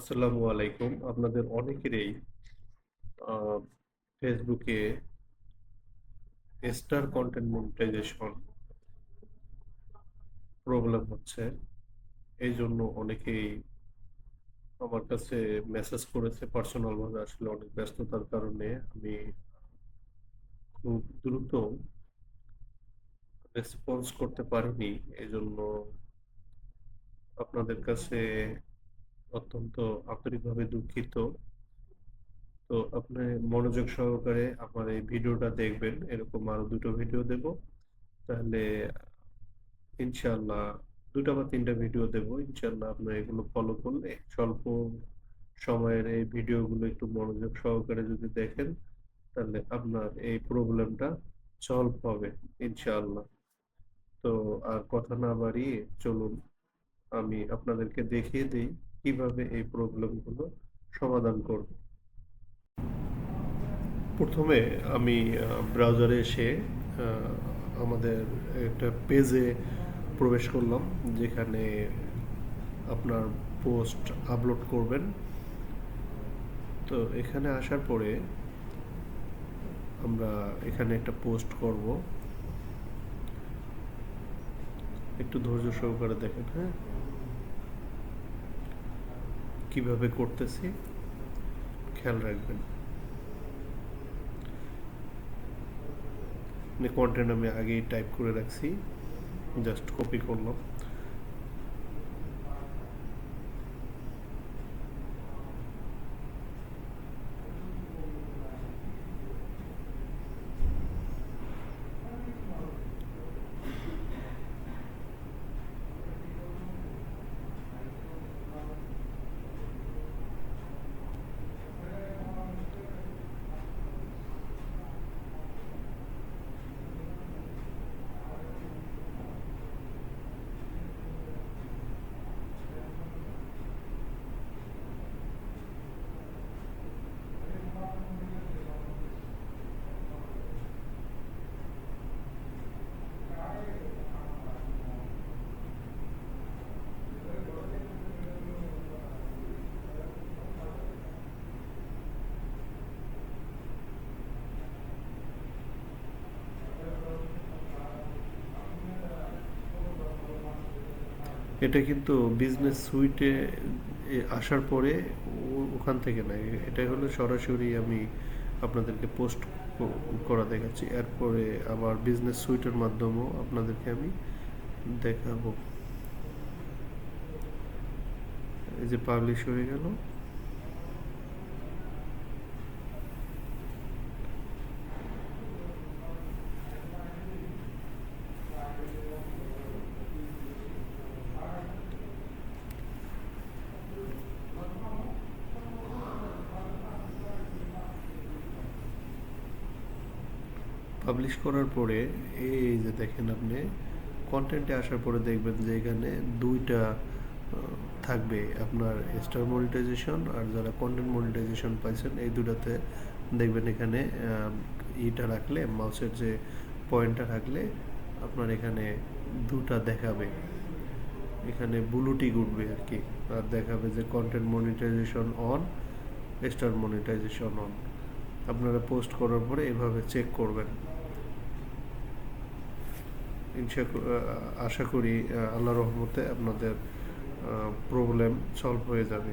আসসালামু আলাইকুম। আপনাদের অনেকেরই ফেসবুকে স্টার কন্টেন্ট মনিটাইজেশন প্রবলেম হচ্ছে। এই জন্য অনেকেই আমার কাছে মেসেজ করেছে পার্সোনাল ভাবে, আসলে অনেক ব্যস্ততার কারণে আমি খুব দ্রুত রেসপন্স করতে পারিনি। এই জন্য আপনাদের কাছে অত্যন্ত আন্তরিকভাবে দুঃখিত। তো আপনি মনোযোগ সহকারে আমার এই ভিডিওটা দেখবেন, এরকম আরও দুটো ভিডিও দেব। তাহলে ইনশাল্লাহ দুটো বা তিনটা ভিডিও দেব। ইনশাল্লাহ আপনার এগুলো ফলো করলে স্বল্প সময়ের এই ভিডিওগুলো একটু মনোযোগ সহকারে যদি দেখেন, তাহলে আপনার এই প্রবলেমটা সলভ হবে ইনশাআল্লাহ। তো আর কথা না বাড়িয়ে চলুন, আমি আপনাদেরকে দেখিয়ে দিই। কীভাবে এই প্রবলেমগুলো সমাধান করব? প্রথমে আমি ব্রাউজারে এসে আমাদের একটা পেজে প্রবেশ করলাম, যেখানে আপনার পোস্ট আপলোড করবেন। তো এখানে আসার পরে আমরা এখানে একটা পোস্ট করব। একটু ধৈর্য সহকারে দেখেন হ্যাঁ? কীভাবে করতেছি খেয়াল রাখবেন। কন্টেন্ট আমি আগেই টাইপ করে রাখছি জাস্ট কপি করলাম। এটা কিন্তু বিজনেস সুইটে আসার পরে ওখান থেকে না এটা হলো সরাসরি আমি আপনাদেরকে পোস্ট করা দেখাচ্ছি। এরপরে আবার বিজনেস সুইটের মাধ্যমেও আপনাদেরকে আমি দেখাবো। এই যে পাবলিশ হয়ে গেল। পাবলিশ করার পরে, এই যে দেখেন আপনি কন্টেন্টে আসার পরে দেখবেন যে এখানে দুইটা থাকবে আপনার স্টার মনিটাইজেশন আর যারা কন্টেন্ট মনিটাইজেশন পাইছেন, এই দুটাতে দেখবেন এখানে ইটা রাখলে মাউসের যে পয়েন্টটা রাখলে আপনার এখানে দুটা দেখাবে। এখানে ব্লু টিক উঠবে আর কি, আর দেখাবে যে content monetization on star monetization on আপনারা পোস্ট করার পরে এভাবে চেক করবেন। ইনশা আশা করি আল্লাহ রহমতে আপনাদের প্রবলেম সলভ হয়ে যাবে।